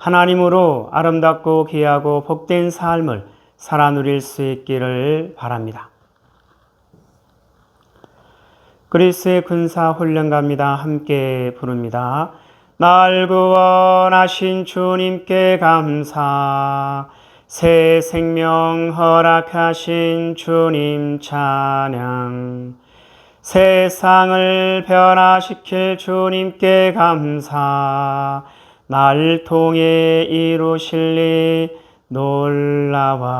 하나님으로 아름답고 귀하고 복된 삶을 살아 누릴 수 있기를 바랍니다. 그리스의 군사 훈련갑니다. 함께 부릅니다. 날 구원하신 주님께 감사 새 생명 허락하신 주님 찬양 세상을 변화시킬 주님께 감사 날 통해 이루실 일 놀라와.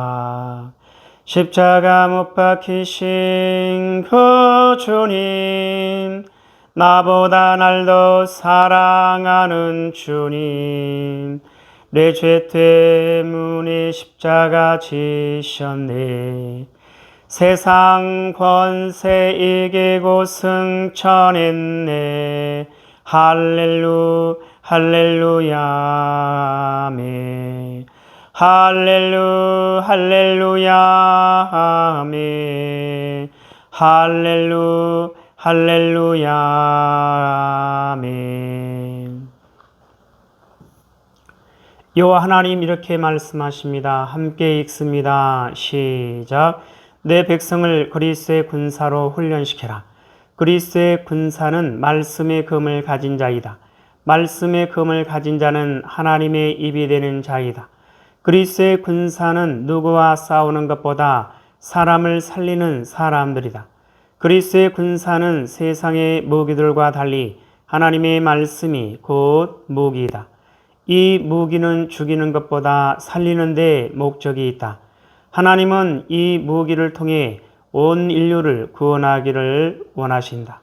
십자가 못 박히신 그 주님 나보다 날 더 사랑하는 주님 내 죄 때문에 십자가 지셨네. 세상 권세 이기고 승천했네. 할렐루 할렐루야 아멘 할렐루 할렐루야 아멘 할렐루 할렐루야 아멘 여호와 하나님 이렇게 말씀하십니다. 함께 읽습니다. 시작. 내 백성을 그리스의 군사로 훈련시켜라. 그리스의 군사는 말씀의 금을 가진 자이다. 말씀의 금을 가진 자는 하나님의 입이 되는 자이다. 그리스의 군사는 누구와 싸우는 것보다 사람을 살리는 사람들이다. 그리스의 군사는 세상의 무기들과 달리 하나님의 말씀이 곧 무기이다. 이 무기는 죽이는 것보다 살리는 데 목적이 있다. 하나님은 이 무기를 통해 온 인류를 구원하기를 원하신다.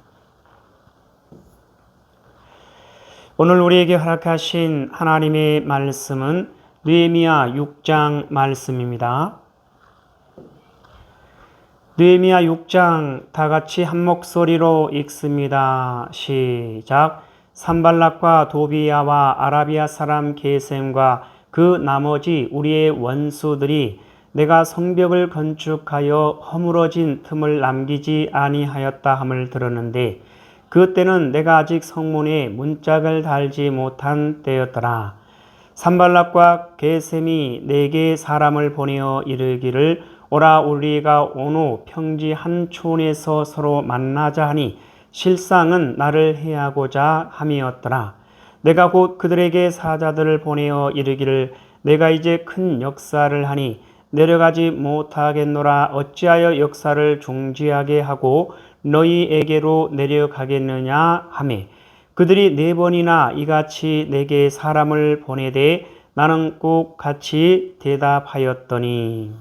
오늘 우리에게 허락하신 하나님의 말씀은 느헤미야 6장 말씀입니다. 느헤미야 6장 다 같이 한 목소리로 읽습니다. 시작. 산발락과 도비야와 아라비아 사람 게셈과 그 나머지 우리의 원수들이 내가 성벽을 건축하여 허물어진 틈을 남기지 아니하였다 함을 들었는데 그때는 내가 아직 성문에 문짝을 달지 못한 때였더라. 산발락과 게셈이 내게 사람을 보내어 이르기를 오라 우리가 오노 평지 한 촌에서 서로 만나자 하니 실상은 나를 해하고자 함이었더라. 내가 곧 그들에게 사자들을 보내어 이르기를 내가 이제 큰 역사를 하니 내려가지 못하겠노라 어찌하여 역사를 중지하게 하고 너희에게로 내려가겠느냐 하매 그들이 네 번이나 이같이 내게 사람을 보내되 나는 꼭 같이 대답하였더니.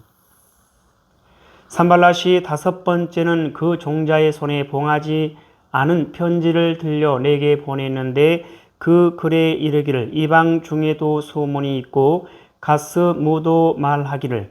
산발라시 다섯 번째는 그 종자의 손에 봉하지 않은 편지를 들려 내게 보냈는데 그 글에 이르기를 이방 중에도 소문이 있고 가스 무도 말하기를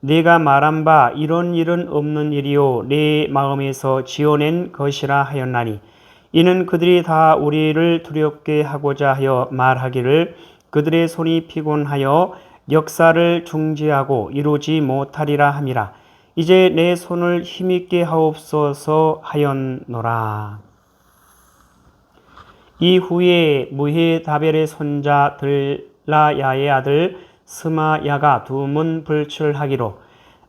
내가 말한 바 이런 일은 없는 일이요. 내 마음에서 지어낸 것이라 하였나니. 이는 그들이 다 우리를 두렵게 하고자 하여 말하기를 그들의 손이 피곤하여 역사를 중지하고 이루지 못하리라 함이라. 이제 내 손을 힘있게 하옵소서 하였노라. 이후에 무헤 다벨의 손자 들라야의 아들 스마야가 두 문 불출하기로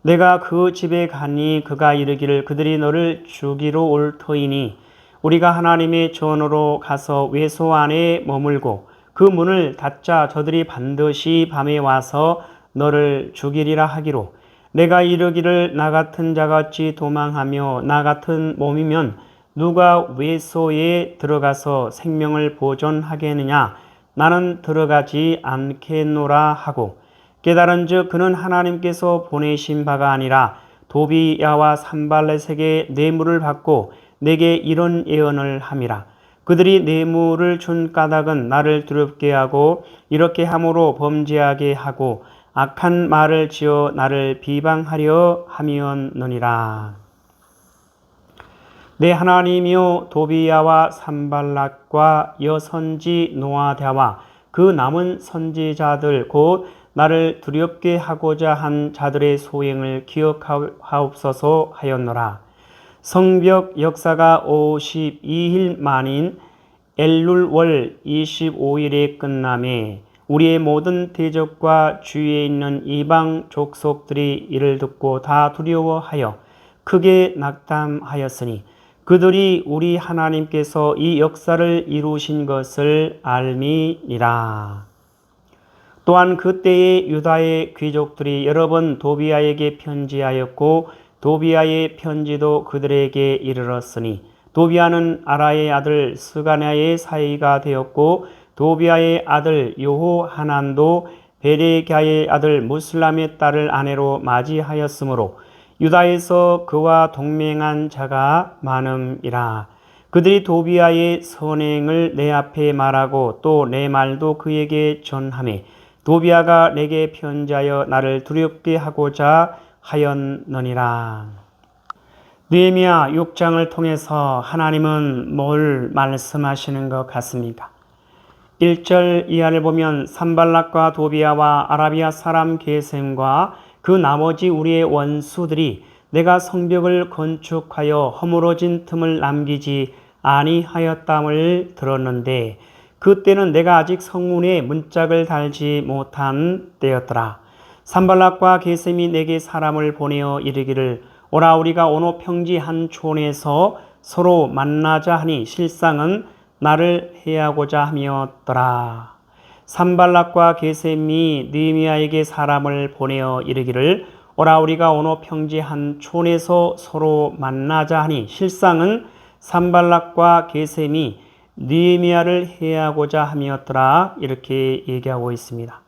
내가 그 집에 가니 그가 이르기를 그들이 너를 죽이러 올 터이니 우리가 하나님의 전으로 가서 외소 안에 머물고 그 문을 닫자 저들이 반드시 밤에 와서 너를 죽이리라 하기로 내가 이르기를 나 같은 어찌 도망하며 나 같은 몸이면 누가 외소에 들어가서 생명을 보존하겠느냐 나는 들어가지 않겠노라 하고 깨달은 즉 그는 하나님께서 보내신 바가 아니라 도비야와 산발렛에게 뇌물을 받고 내게 이런 예언을 함이라 그들이 뇌물을 준 까닭은 나를 두렵게 하고 이렇게 함으로 범죄하게 하고 악한 말을 지어 나를 비방하려 함이었느니라. 내 하나님이여 도비야와 산발락과 여선지 노아대와 그 남은 선지자들 곧 나를 두렵게 하고자 한 자들의 소행을 기억하옵소서 하였노라. 성벽 역사가 52일 만인 엘룰월 25일에 끝남에 우리의 모든 대적과 주위에 있는 이방 족속들이 이를 듣고 다 두려워하여 크게 낙담하였으니 그들이 우리 하나님께서 이 역사를 이루신 것을 알미니라. 또한 그때의 유다의 귀족들이 여러 번 도비아에게 편지하였고 도비아의 편지도 그들에게 이르렀으니 도비아는 아라의 아들 스가냐의 사이가 되었고 도비아의 아들 요호하난도 베레갸의 아들 무슬람의 딸을 아내로 맞이하였으므로 유다에서 그와 동맹한 자가 많음이라. 그들이 도비아의 선행을 내 앞에 말하고 또 내 말도 그에게 전함에 도비아가 내게 편지하여 나를 두렵게 하고자 하였느니라. 느헤미야 6장을 통해서 하나님은 뭘 말씀하시는 것 같습니까? 1절 이하를 보면 산발락과 도비아와 아라비아 사람 게셈과 그 나머지 우리의 원수들이 내가 성벽을 건축하여 허물어진 틈을 남기지 아니하였담을 들었는데 그때는 내가 아직 성문에 문짝을 달지 못한 때였더라. 산발락과 게셈이 내게 사람을 보내어 이르기를 오라 우리가 오노 평지 한 촌에서 서로 만나자 하니 실상은 나를 해하고자 함이었더라. 산발락과 게셈이 느미아에게 사람을 보내어 이르기를 오라 우리가 오노 평지 한 촌에서 서로 만나자 하니 실상은 산발락과 게셈이 느미아를 해하고자 함이었더라 이렇게 얘기하고 있습니다.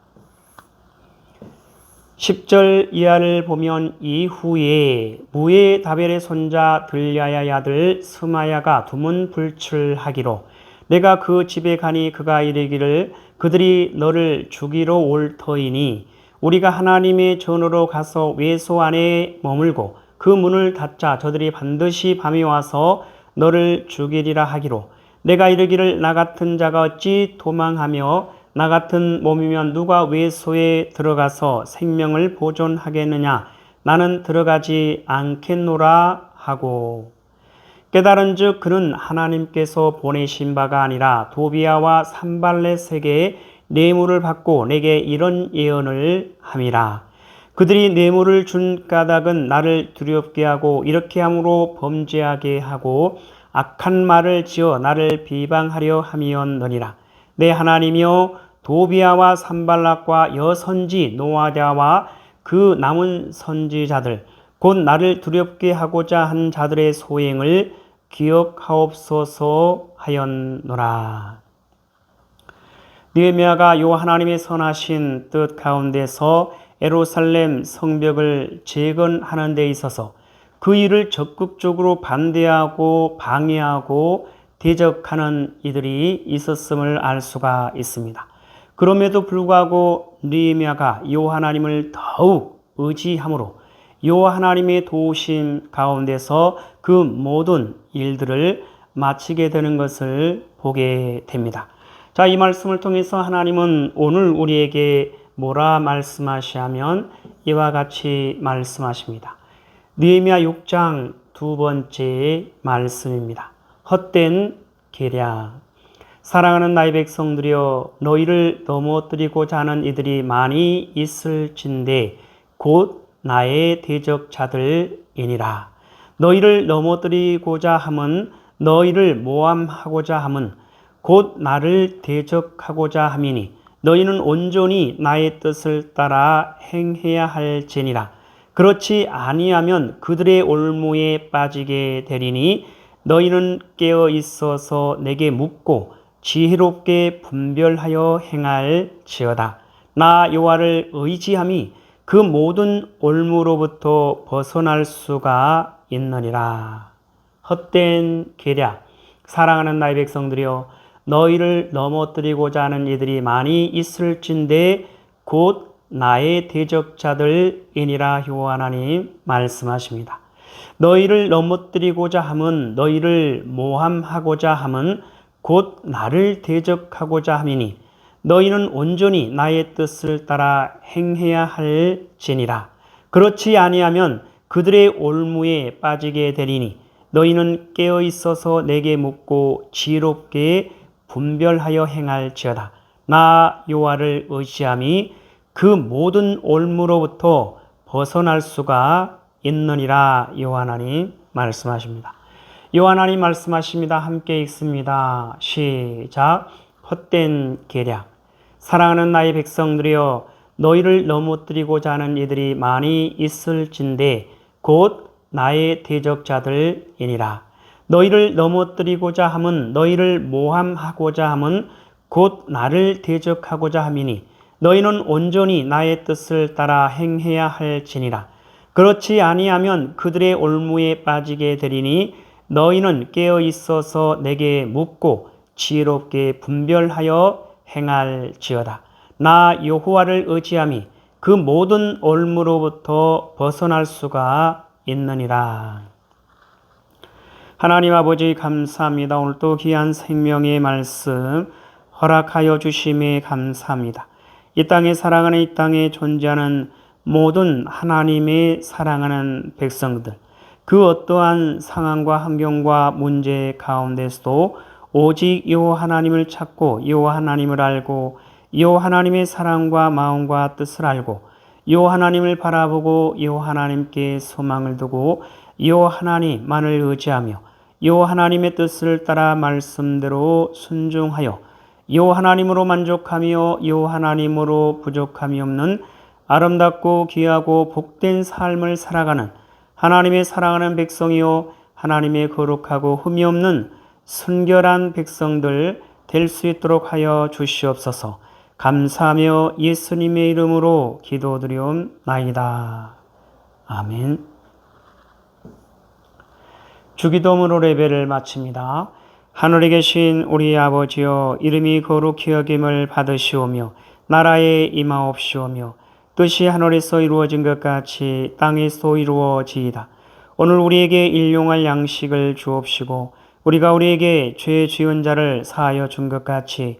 10절 이하를 보면 이후에 무의 다벨의 손자 들야야의 아들 스마야가 두문 불출하기로 내가 그 집에 가니 그가 이르기를 그들이 너를 죽이러 올 터이니 우리가 하나님의 전으로 가서 외소 안에 머물고 그 문을 닫자 저들이 반드시 밤이 와서 너를 죽이리라 하기로. 내가 이르기를 나 같은 자가 어찌 도망하며 나 같은 몸이면 누가 외소에 들어가서 생명을 보존하겠느냐? 나는 들어가지 않겠노라 하고 깨달은 즉 그는 하나님께서 보내신 바가 아니라 도비아와 산발렛에게 뇌물을 받고 내게 이런 예언을 함이라. 그들이 뇌물을 준 까닭은 나를 두렵게 하고 이렇게 함으로 범죄하게 하고 악한 말을 지어 나를 비방하려 함이었느니라. 내 하나님이여 도비아와 산발락과 여선지 노아자와 그 남은 선지자들 곧 나를 두렵게 하고자 한 자들의 소행을 기억하옵소서 하였노라. 느헤미야가 요 하나님의 선하신 뜻 가운데서 에루살렘 성벽을 재건하는 데 있어서 그 일을 적극적으로 반대하고 방해하고 대적하는 이들이 있었음을 알 수가 있습니다. 그럼에도 불구하고 느헤미야가 요 하나님을 더욱 의지함으로 요 하나님의 도우심 가운데서 그 모든 일들을 마치게 되는 것을 보게 됩니다. 자, 이 말씀을 통해서 하나님은 오늘 우리에게 뭐라 말씀하시하면 이와 같이 말씀하십니다. 느헤미야 6장 두 번째 말씀입니다. 헛된 계략. 사랑하는 나의 백성들이여 너희를 넘어뜨리고자 하는 이들이 많이 있을진데 곧 나의 대적자들이니라. 너희를 넘어뜨리고자 함은 너희를 모함하고자 함은 곧 나를 대적하고자 함이니 너희는 온전히 나의 뜻을 따라 행해야 할 지니라. 그렇지 아니하면 그들의 올무에 빠지게 되리니 너희는 깨어 있어서 내게 묻고 지혜롭게 분별하여 행할지어다. 나 여호와를 의지함이 그 모든 올무로부터 벗어날 수가 있느니라. 헛된 계략, 사랑하는 나의 백성들이여 너희를 넘어뜨리고자 하는 이들이 많이 있을진데 곧 나의 대적자들이니라 여호와 하나님 말씀하십니다. 너희를 넘어뜨리고자 함은 너희를 모함하고자 함은 곧 나를 대적하고자 함이니 너희는 온전히 나의 뜻을 따라 행해야 할지니라. 그렇지 아니하면 그들의 올무에 빠지게 되리니 너희는 깨어 있어서 내게 묻고 지혜롭게 분별하여 행할지어다. 나 여호와를 의지함이 그 모든 올무로부터 벗어날 수가 있느니라 요하나님 말씀하십니다. 요하나님 말씀하십니다. 함께 읽습니다. 시작. 헛된 계략. 사랑하는 나의 백성들이여 너희를 넘어뜨리고자 하는 이들이 많이 있을진데 곧 나의 대적자들이니라. 너희를 넘어뜨리고자 함은 너희를 모함하고자 함은 곧 나를 대적하고자 함이니 너희는 온전히 나의 뜻을 따라 행해야 할지니라. 그렇지 아니하면 그들의 올무에 빠지게 되리니 너희는 깨어 있어서 내게 묻고 지혜롭게 분별하여 행할지어다. 나 여호와를 의지함이 그 모든 올무로부터 벗어날 수가 있느니라. 하나님 아버지 감사합니다. 오늘도 귀한 생명의 말씀 허락하여 주심에 감사합니다. 이 땅에 사랑하는 이 땅에 존재하는 모든 하나님의 사랑하는 백성들, 그 어떠한 상황과 환경과 문제 가운데서도 오직 요 하나님을 찾고 요 하나님을 알고 요 하나님의 사랑과 마음과 뜻을 알고 요 하나님을 바라보고 요 하나님께 소망을 두고 요 하나님만을 의지하며 요 하나님의 뜻을 따라 말씀대로 순종하여 요 하나님으로 만족하며 요 하나님으로 부족함이 없는 아름답고 귀하고 복된 삶을 살아가는 하나님의 사랑하는 백성이요 하나님의 거룩하고 흠이 없는 순결한 백성들 될 수 있도록 하여 주시옵소서. 감사하며 예수님의 이름으로 기도드리옵나이다. 아멘. 주기도문으로 레벨을 마칩니다. 하늘에 계신 우리 아버지여 이름이 거룩히 여김을 받으시오며 나라에 임하옵시오며 뜻이 하늘에서 이루어진 것 같이 땅에서 이루어지이다. 오늘 우리에게 일용할 양식을 주옵시고 우리가 우리에게 죄 지은 자를 사하여 준 것 같이